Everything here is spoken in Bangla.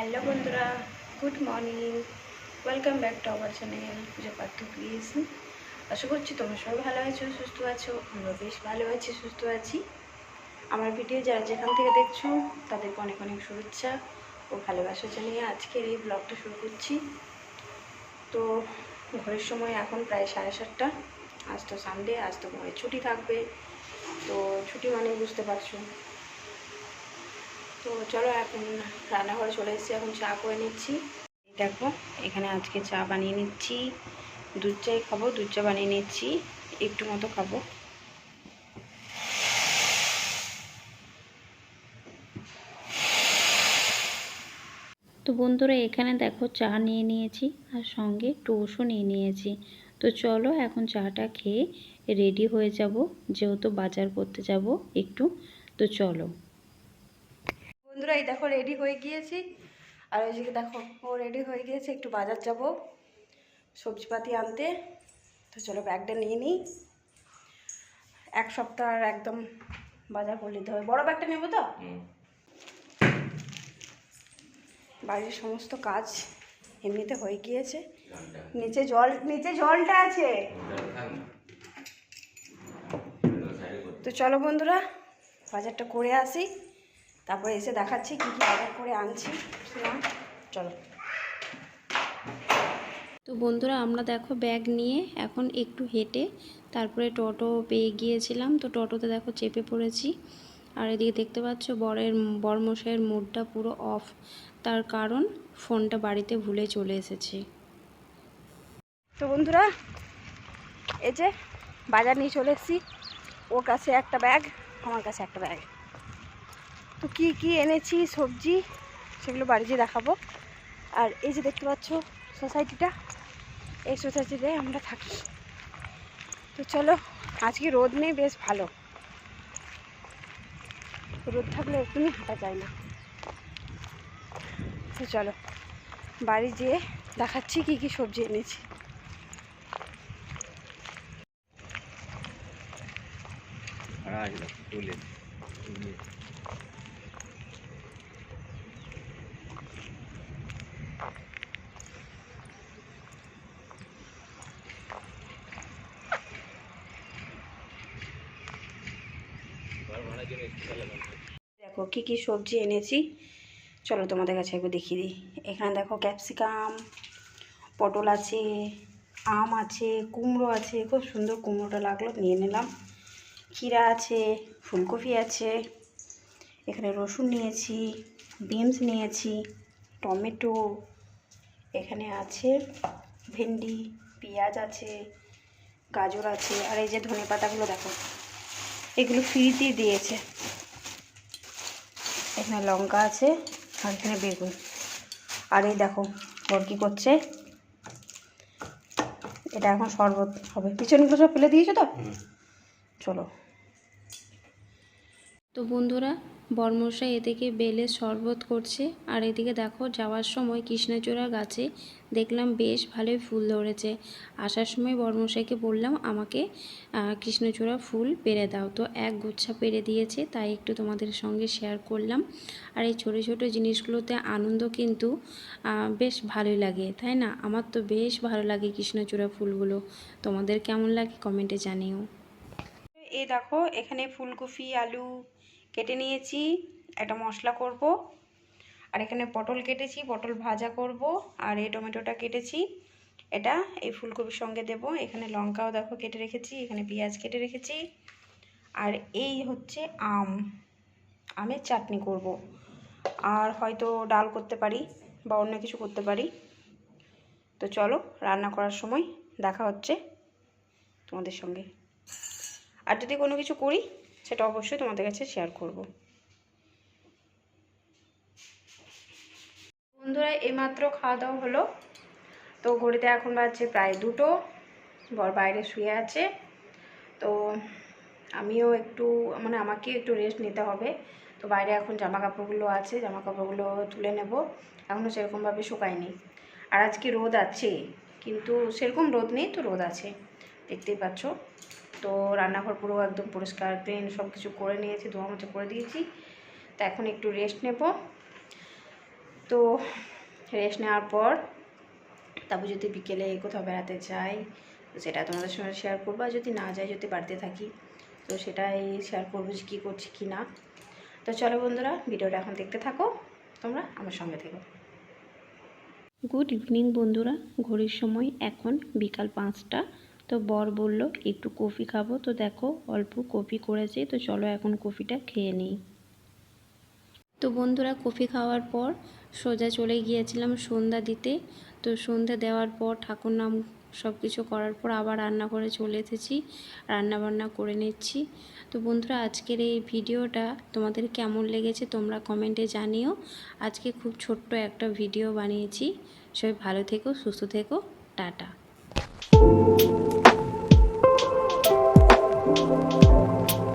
হ্যালো বন্ধুরা, good morning. Welcome back to our channel Pujo Partha creation আশা করছি তোমরা সবাই ভালো আছো, সুস্থ আছো আমরা বেশ ভালো আছি, সুস্থ আছি। আমার ভিডিও যারা যেখান থেকে দেখছ, তাদেরকে অনেক অনেক শুভেচ্ছা ও ভালোবাসা জানিয়ে আজকের এই ব্লগটা শুরু করছি। তো ঘরের সময় এখন প্রায় সাড়ে সাতটা। আজ তো সানডে আজ তো ছুটি থাকবে। তো ছুটি মানে বুঝতে পারছ। তো চলো এখন রান্নাঘরে চলে এসেছি, এখন চা করে নিচ্ছি। দেখো, এখানে আজকে চা বানিয়ে নিচ্ছি। দুধ চাই খাব, দুধ চা বানিয়ে নিচ্ছি, একটু মতো খাব। তো বন্ধুরা, এখানে দেখো চা নিয়ে নিয়েছি, আর সঙ্গে টোস্টও নিয়ে নিয়েছি। তো চলো এখন চাটা খেয়ে রেডি হয়ে যাব, যেহেতু বাজার করতে যাব একটু। তো চলো। বন্ধুরা এই দেখো রেডি হয়ে গিয়েছি। আর ওই দিকে দেখো ও রেডি হয়ে গিয়েছে একটু বাজার যাব সবজিপাতি আনতে। তো চলো ব্যাগটা নিয়ে নিই। এক সপ্তাহ আর একদম বাজার করে নিতে হবে। বড়ো ব্যাগটা নেব তো? বাড়ির সমস্ত কাজ এমনিতে হয়ে গিয়েছে। নিচে জল নিচে জলটা আছে। তো চলো বন্ধুরা বাজারটা করে আসি। তারপরে এসে দেখাচ্ছি কী কী অর্ডার করে আনছি। চলো। তো বন্ধুরা আমরা দেখো ব্যাগ নিয়ে এখন একটু হেঁটে তারপরে টোটো পেয়ে গিয়েছিলাম। তো টোটোতে দেখো চেপে পড়েছি। আর এদিকে দেখতে পাচ্ছ বরের বরমশাইয়ের মুডটা পুরো অফ তার কারণ ফোনটা বাড়িতে ভুলে চলে এসেছে। তো বন্ধুরা এই যে বাজার নিয়ে চলে এসেছি। ওর কাছে একটা ব্যাগ আমার কাছে একটা ব্যাগ তো কী কী এনেছি? সবজি, সেগুলো বাড়িতে দেখাবো। আর এই যে দেখতে পাচ্ছ সোসাইটিটা, এই সোসাইটিতে আমরা থাকি। তো চলো, আজকে রোদ নেই, বেশ ভালো। রোদ থাকলে এক্ষুনি হাঁটা যায় না। তো চলো, বাড়ি যেয়ে দেখাচ্ছি কী কী সবজি এনেছি। দেখো কি কি সবজি এনেছি। চলো তোমাদের কাছে একবার দেখিয়ে দিই। এখানে দেখো ক্যাপসিকাম, পটল আছে, আম আছে, কুমড়ো আছে। খুব সুন্দর কুমড়োটা লাগল, নিয়ে নিলাম। ক্ষীরা আছে, ফুলকপি আছে। এখানে রসুন নিয়েছি, বিনস নিয়েছি, টমেটো। এখানে আছে ভেন্ডি, পেঁয়াজ আছে, গাজর আছে, আর এই যে ধনে পাতাগুলো দেখো। এগুলো ফ্রিতেই দিয়েছে। এখানে লঙ্কা আছে আর এখানে বেগুন। আর এই দেখো ওর কী করছে? এটা এখন শরবত হবে। পিছনগুলো সব ফেলে দিয়েছ তো? চলো। তো বন্ধুরা বর্মশাই এদিকে বেলে শরবত করছে। আর এদিকে দেখো, যাওয়ার সময় কৃষ্ণচূড়া গাছে দেখলাম বেশ ভালোই ফুল ধরেছে। আসার সময় বর্মশাইকে বললাম, আমাকে কৃষ্ণচূড়া ফুল পেরে দাও। তো এক গুচ্ছা পেরে দিয়েছে, তাই একটু তোমাদের সঙ্গে শেয়ার করলাম। আর এই ছোটো ছোটো জিনিসগুলোতে আনন্দ কিন্তু বেশ ভালোই লাগে, তাই না? আমার তো বেশ ভালো লাগে কৃষ্ণচূড়া ফুলগুলো। তোমাদের কেমন লাগে কমেন্টে জানিও। এ দেখো, এখানে ফুলকপি, আলু কেটে নিয়েছি, একটা মশলা করব, আর এখানে পটল কেটেছি, পটল ভাজা করব, আর এই টমেটোটা কেটেছি, এটা এই ফুলকপির সঙ্গে দেব, এখানে লঙ্কাও দেখো কেটে রেখেছি, এখানে পেঁয়াজ কেটে রেখেছি, আর এই হচ্ছে আম, আমের চাটনি করব, আর হয়তো ডাল করতে পারি বা অন্য কিছু করতে পারি, তো চলো রান্না করার সময় দেখা হচ্ছে তোমাদের সঙ্গে। আর যদি কোনো কিছু করি সেটা অবশ্যই তোমাদের কাছে শেয়ার করব। বন্ধুরা, এইমাত্র খাওয়া দাওয়া হলো। তো ঘড়িতে এখন বাজছে প্রায় দুটো। বর বাইরে শুয়ে আছে। তো আমিও একটু মানে আমাকে একটু রেস্ট নিতে হবে। তো বাইরে এখন জামা কাপড়গুলো আছে জামা কাপড়গুলো তুলে নেব। এখনও সেরকমভাবে শুকায়নি। আর আজকে রোদ আছে, কিন্তু সেরকম রোদ নেই তো রোদ আছে। দেখতেই পাচ্ছ। তো রান্নাঘর পুরো একদম পরিষ্কার ক্লিন সব কিছু করে নিয়েছি ধোয়া মোছা করে দিয়েছি। তো এখন একটু রেস্ট নেব। তো রেস্ট নেওয়ার পর তারপর যদি বিকেলে কোথাও বেড়াতে যাই তো সেটা তোমাদের সঙ্গে শেয়ার করব। আর যদি না যাই যদি বাড়িতে থাকি, তো সেটাই শেয়ার করব যে কী করছি কি না। তো চলো বন্ধুরা, ভিডিওটা এখন দেখতে থাকো। তোমরা আমার সঙ্গে থেকো। গুড ইভিনিং বন্ধুরা। ঘড়ির সময় এখন বিকাল পাঁচটা। তো বর বলল, একটু কফি খাব তো দেখো, অল্প কফি করেছে, তো চলো এখন কফিটা খেয়ে নিই। তো বন্ধুরা কফি খাওয়ার পর সোজা চলে গিয়েছিলাম সন্ধ্যা দিতে। তো সন্ধ্যা দেওয়ার পর ঠাকুর নাম সব কিছু করার পর আবার রান্না করে চলে এসেছি রান্না বান্না করে নিচ্ছি। তো বন্ধুরা আজকের এই ভিডিওটা তোমাদের কেমন লেগেছে তোমরা কমেন্টে জানিও। আজকে খুব ছোট্ট একটা ভিডিও বানিয়েছি। সবাই ভালো থেকো, সুস্থ থেকো, টাটা। Thank you.